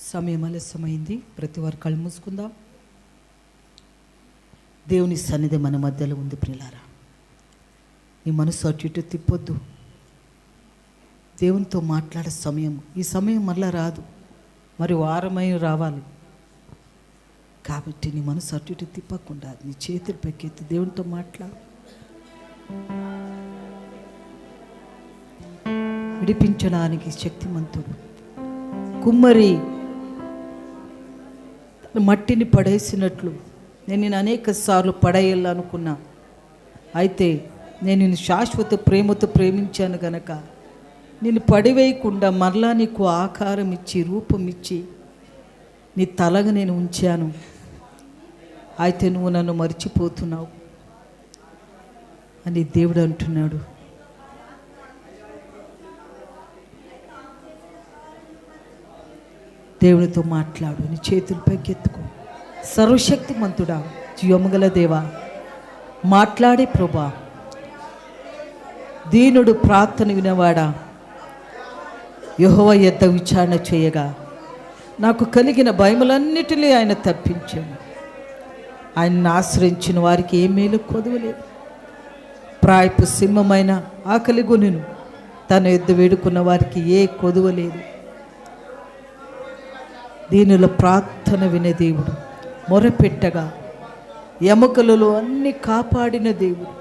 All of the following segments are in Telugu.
సమయం ఆలస్యమైంది. ప్రతి వారు కళ్ళు మూసుకుందాం. దేవుని సన్నిధి మన మధ్యలో ఉంది ప్రిలారా నీ మనసు అటు ఇటు తిప్పొద్దు. దేవునితో మాట్లాడే సమయం. ఈ సమయం మళ్ళా రాదు. మరి వారమై రావాలి. కాబట్టి నీ మనసు అటు ఇటు తిప్పకుండా నీ చేతులు పెక్కెత్తి దేవునితో మాట్లాడు విడిపించడానికి శక్తిమంతుడు కుమ్మరి మట్టిని పడేసినట్లు. నేను నేను అనేక సార్లు పడేయాలనుకున్నా. అయితే నేను నిన్ను శాశ్వత ప్రేమతో ప్రేమించాను గనక. నేను పడివేయకుండా మరలా నీకు ఆకారం ఇచ్చి రూపం ఇచ్చి నీ తలగా నేను ఉంచాను. అయితే నువ్వు నన్ను మర్చిపోతున్నావు అని దేవుడు అంటున్నాడు. దేవునితో మాట్లాడు నీ చేతులు పైకెత్తుకో. సర్వశక్తిమంతుడా జీవముగల దేవా మాట్లాడే ప్రభా దీనుడు ప్రార్థన వినవాడా? యహోవ ఎద్ద విచారణ చేయగా నాకు కలిగిన భయములన్నిటినీ ఆయన తప్పించాను ఆయన్ని ఆశ్రయించిన వారికి ఏ మేలు కొదవలేదు. ప్రాయపు సింహమైన ఆకలి గొనును. తన యుద్ధ వేడుకున్న వారికి ఏ కొదువలేదు. దీనిలో ప్రార్థన వినే దేవుడు మొరపెట్టగా ఎముకలలో అన్ని కాపాడిన దేవుడు.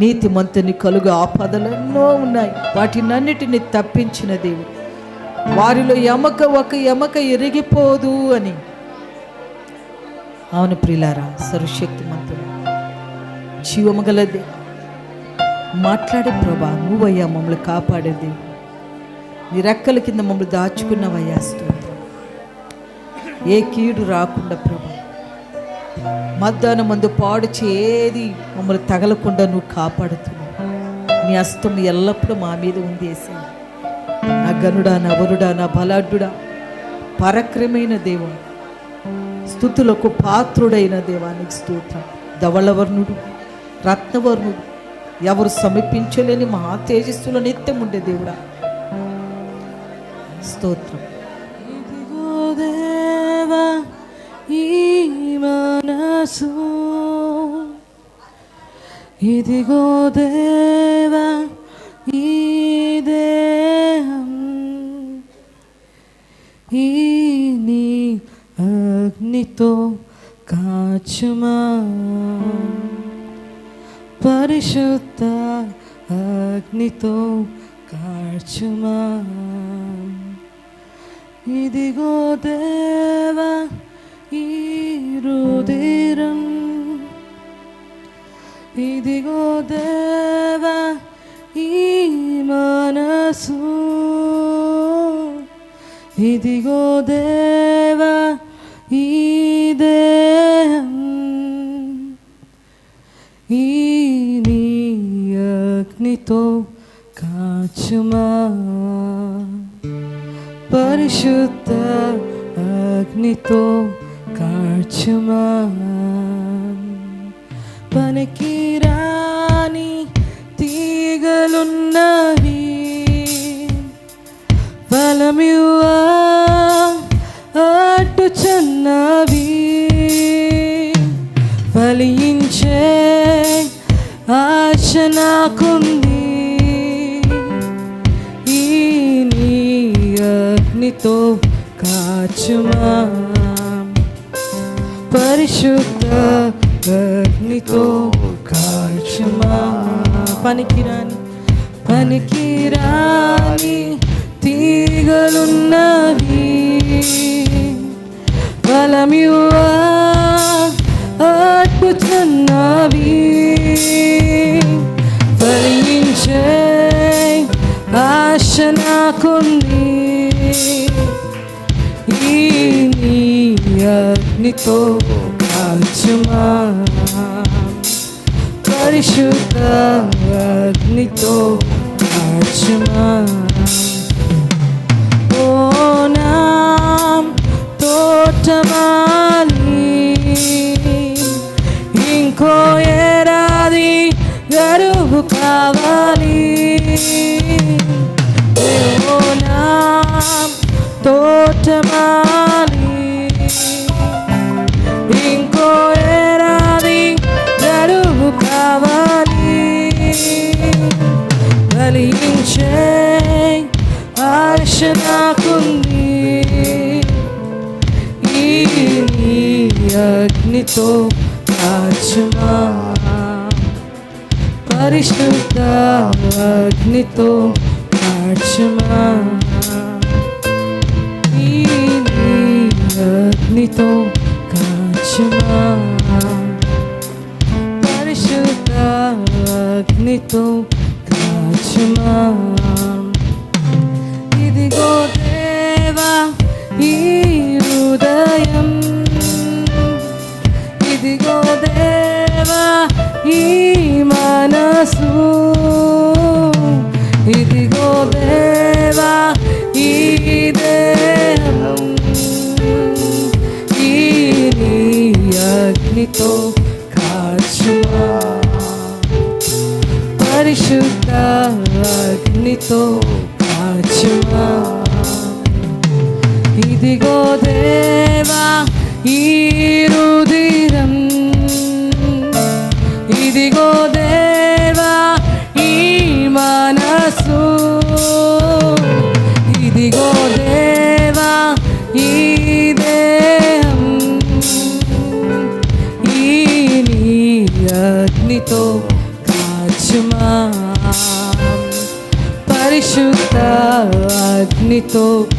నీతి మంతుని కలుగు ఆపదలు ఎన్నో ఉన్నాయి. వాటినన్నిటిని తప్పించిన దేవుడు. వారిలో ఎమక ఒక ఎమక ఎరిగిపోదు అని. అవును ప్రిలారా సర్వశక్తిమంతుడు జీవము గలదే మాట్లాడే ప్రభా నువ్వయ్యా మమ్మల్ని కాపాడే దేవుడు. నీ రెక్కల కింద మమ్మల్ని దాచుకున్నవయ్యా స్తోత్రం. ఏ కీడు రాకుండా ప్రభు మధ్యాహ్నం మందు పాడు చేది మమ్మల్ని తగలకుండా నువ్వు కాపాడుతున్నావు. నీ అస్తం ఎల్లప్పుడూ మా మీద ఉందేసి నా గనుడా నా వరుడా నా బలాఢ్యుడా పరక్రమైన దేవ స్థుతులకు పాత్రుడైన దేవానికి స్తోత్రం. ధవళవర్ణుడు రత్నవర్ణుడు ఎవరు సమీపించలేని మహా తేజస్సులో నిత్యం ఉండే దేవుడా. స్తోత్రం. మనసు. ఇదిగో దేవా ఈ దేహం. ఈ నీ అగ్నితో కాచుమా. పరిశుద్ధ అగ్నితో కాచుమా. ఇదిగో దేవా ఈ రుదిరం ఇదిగో దేవా ఈ మనసు ఇదిగో దేవా ఈ దేహం ఈ నీ అగ్నితో కాచుమా పరిశుద్ధ అగ్నితో కాచుమా పనికి రాని తీగలున్నవి బలమివా అటు చన్నవి ఫలించే ఆశ నాకుంది. అగ్నితో కాచుమా. పరిశుద్ధ అగ్నితో కాచుమా. పనికిరాని పనికిరాని తీగలున్నవి. బలమివ్వా అట్టుచున్నవి న్నితో కాల్చుమా పరిశుద్ధ అగ్నితో కాల్చుమా ఓనాం తోటమాలి ఇంకో ఏడాది గరువు కావాలి ఓనాం తోటమాలి స్థుతితో అర్చన పరిశుద్ధ అగ్నితో అర్చన అగ్నితో కాచన పరిశుద్ధ అగ్నితో కాచనా ఈ మనసు. ఇదిగో దేవా ఈ దేహం. ఈ నీ అగ్నితో కాచుమా పరిశుద్ధ అగ్నితో కాచుమా ఇదిగో దేవా grito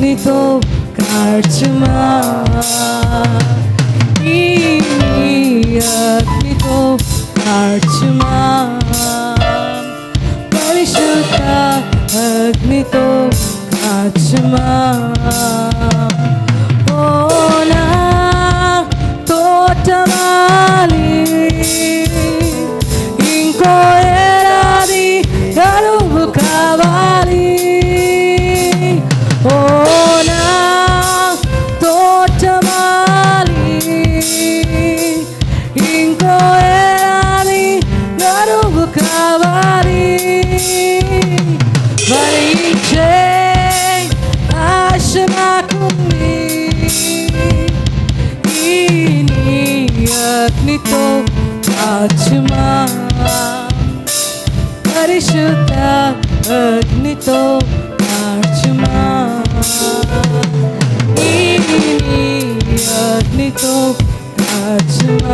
Nito Karchma Iyad Nito Karchma Parishuddha Ad Nito ఆత్మ పరిశుద్ధ అగ్నితో ఆత్మ అగ్నితో ఆత్మ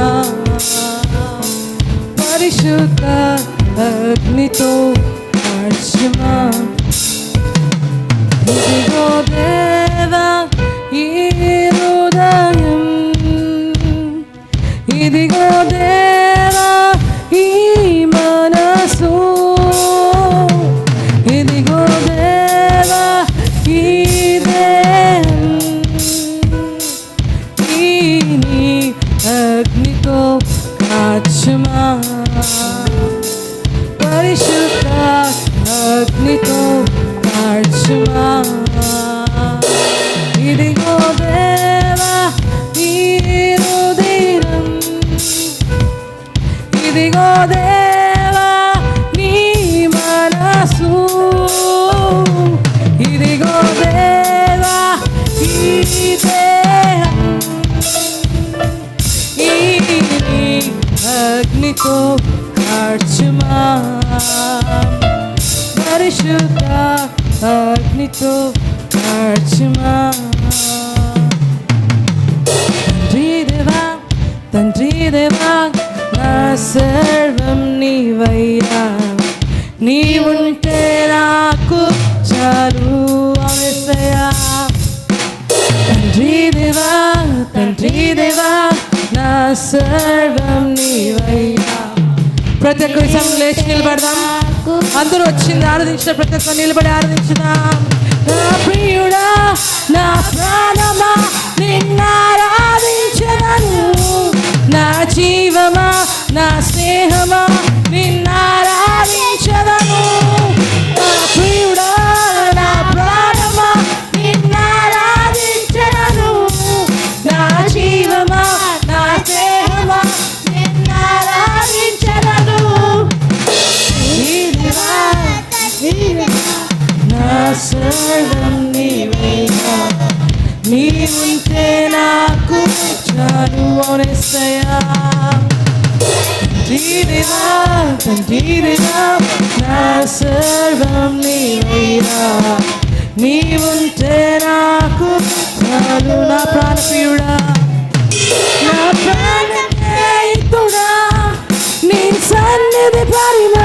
పరిశుద్ధ అగ్నితో ఆత్మ ఇదిగో దేవా ఈ హృదయం ఇదిగో దేవా Shiva. నీ ఉంటే నాకు చాలు తండ్రి దేవా తండ్రి దేవా నా సర్వం నీవయ్యా. ప్రతి ఒక్క విషయం లేచి నిలబడదాం. అందరూ వచ్చింది ఆరాధించిన ప్రతి ఒక్క నిలబడి ఆరాధించుదాం. నా ప్రియుడా నా ప్రాణమా నిన్నారాధించదను నా జీవమా నా స్నేహమా నిన్నారా Together. up and beat it up నా సర్వం నీవయ్యా నీవుంటే నాకు చాలు నా ప్రాణప్రియుడా నా ప్రాణప్రియుడా నీ సన్నిధి పరిమ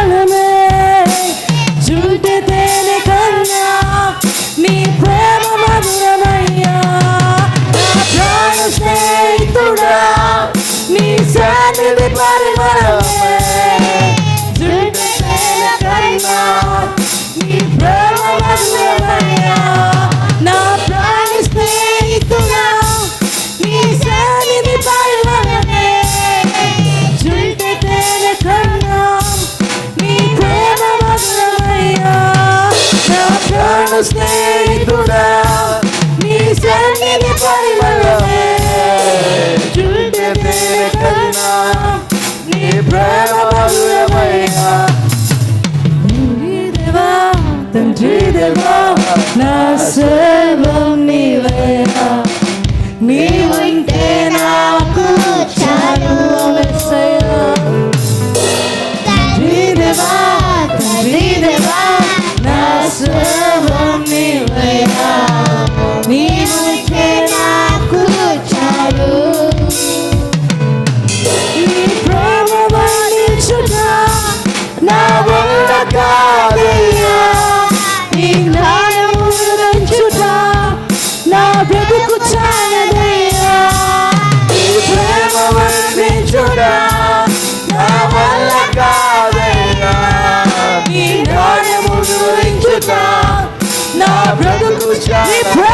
Zatem idemo na selo Nivea. Milujem te na kućaju veselo Zatem Hallelujah.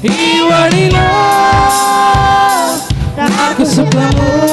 Iwanin na Nakakasok lang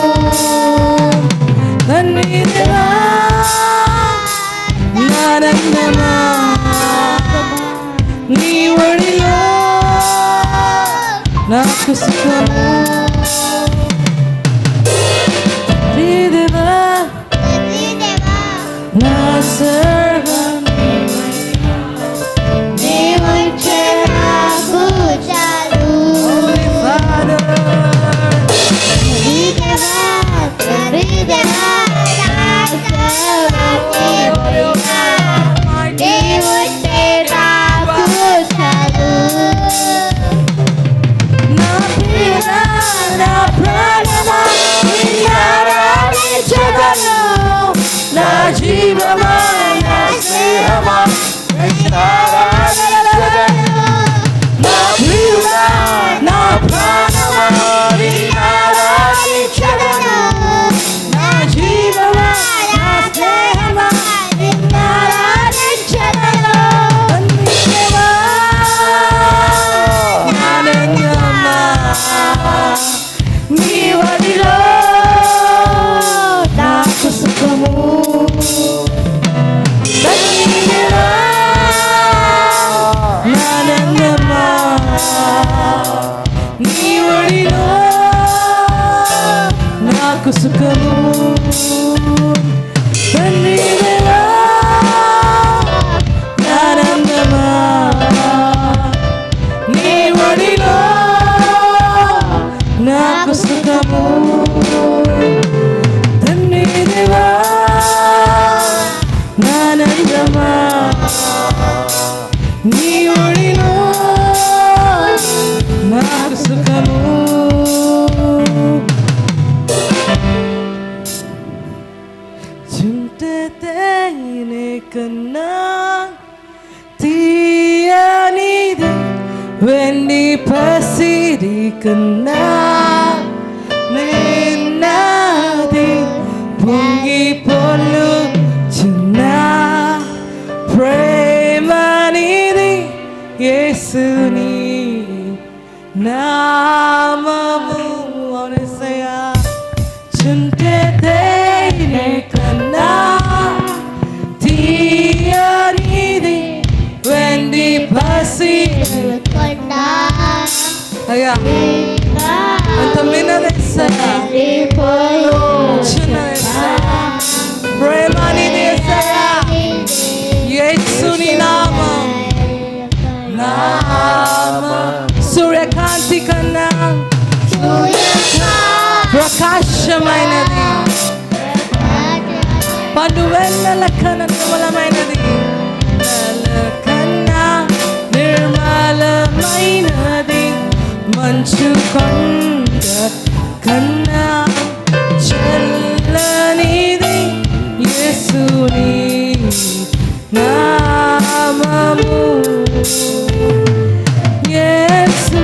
kena ka ng tiyanidin When di pasiri ka na desea. Antamina desea. Cina desea. Bremani desea. Yesu ni nama. Nama. Suryakanti kana. Prakashamainadi. Panduvella lakkanana. கொண்ட கண்ணா செல்ல நீதி இயேசு நீ நாமமு. இயேசு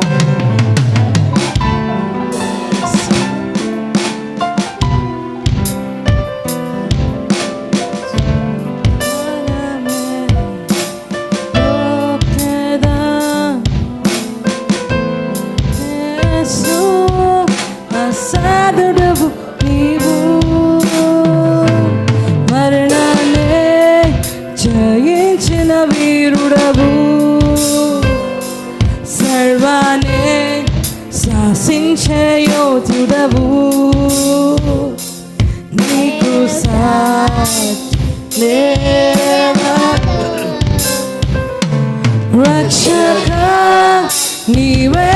side miracle. รักเชื่อครั้งนี้ไว้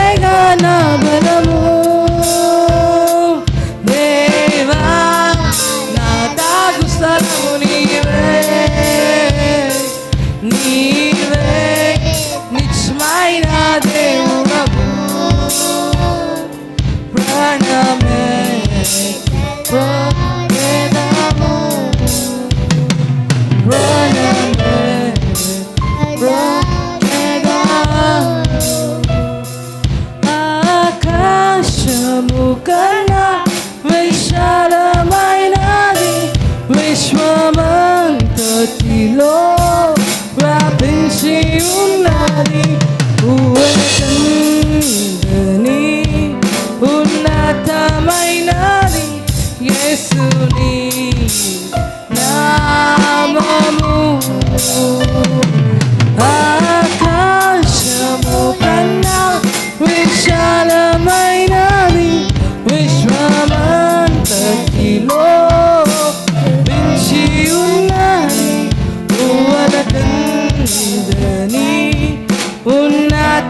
నీ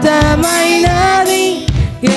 ఉన్నతమైనది ఏ